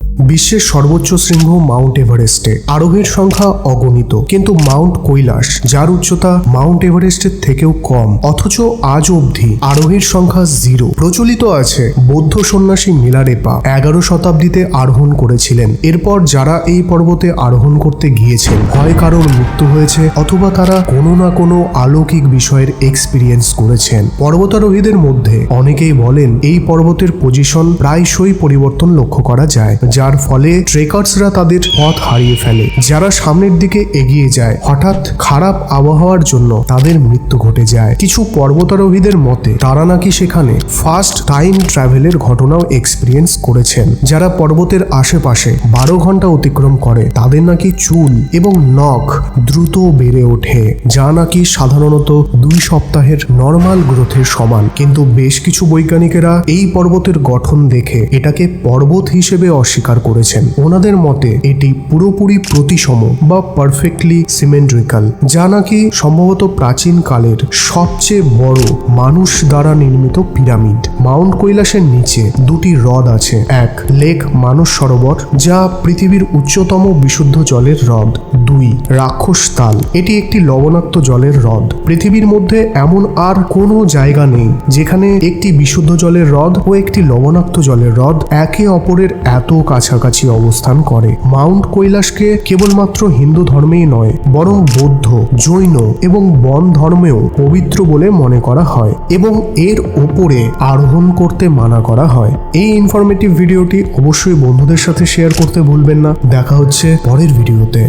বিশ্বের সর্বোচ্চ শৃঙ্গ মাউন্ট এভারেস্টে। আরোহীর সংখ্যা অগণিত। কিন্তু মাউন্ট কৈলাস, যার উচ্চতা মাউন্ট এভারেস্টের থেকেও কম, অথচ আজ অবধি আরোহীর সংখ্যা জিরো। প্রচলিত আছে বৌদ্ধ সন্ন্যাসী মিলারেপা, এগারো শতাব্দীতে আরোহণ করেছিলেন। এরপর যারা এই পর্বতে আরোহণ করতে গিয়েছেন হয় কারোর মৃত্যু হয়েছে, অথবা তারা কোনো না কোনো আলৌকিক বিষয়ের এক্সপিরিয়েন্স করেছেন। পর্বতারোহীদের মধ্যে অনেকেই বলেন, এই পর্বতের পজিশন প্রায়শই পরিবর্তন লক্ষ্য করা যায়। যার ফলে ট্রেকার্সরা তাদের পথ হারিয়ে ফেলে। যারা সামনের দিকে এগিয়ে যায়, হঠাৎ খারাপ আবহাওয়ার জন্য তাদের মৃত্যু ঘটে যায়। কিছু পর্বতারোহীদের মতে, তারা নাকি সেখানে ফার্স্ট টাইম ট্রাভেলের ঘটনাও এক্সপিরিয়েন্স করেছেন। যারা পর্বতের আশেপাশে বারো ঘণ্টা অতিক্রম করে, তাদের নাকি চুল এবং নখ দ্রুত বেড়ে ওঠে, যা নাকি সাধারণত দুই সপ্তাহের নর্মাল গ্রোথের সমান। কিন্তু বেশ কিছু বৈজ্ঞানিকেরা এই পর্বতের গঠন দেখে এটাকে পর্বত হিসেবে অস্বীকার করেছেন। ওনাদের মতে, এটি পুরোপুরি প্রতিসম বা পারফেক্টলি সিমেন্ট্রিক্যাল যা নাকি সম্ভবত প্রাচীন কালের সবচেয়ে বড় মানুষ দ্বারা নির্মিত পিরামিড। মাউন্ট কৈলাসের নিচে দুটি হ্রদ আছে। এক, লেক মানস সরোবর, যা পৃথিবীর উচ্চতম বিশুদ্ধ জলের হ্রদ। দুই, রাক্ষস তাল, এটি একটি লবণাক্ত জলের হ্রদ। পৃথিবীর মধ্যে এমন আর কোনো জায়গা নেই, যেখানে একটি বিশুদ্ধ জলের হ্রদ ও একটি লবণাক্ত জলের হ্রদ একে অপরের এত কাছাকাছি অবস্থান করে। মাউন্ট কৈলাসকে কেবলমাত্র হিন্দু ধর্মেই নয়, বরং বৌদ্ধ, জৈন এবং বন ধর্মেও পবিত্র বলে মনে করা হয় এবং এর ওপরে আরোহণ করতে মানা করা হয়। এই ইনফরমেটিভ ভিডিওটি অবশ্যই বন্ধুদের সাথে শেয়ার করতে ভুলবেন না। দেখা হচ্ছে পরের ভিডিওতে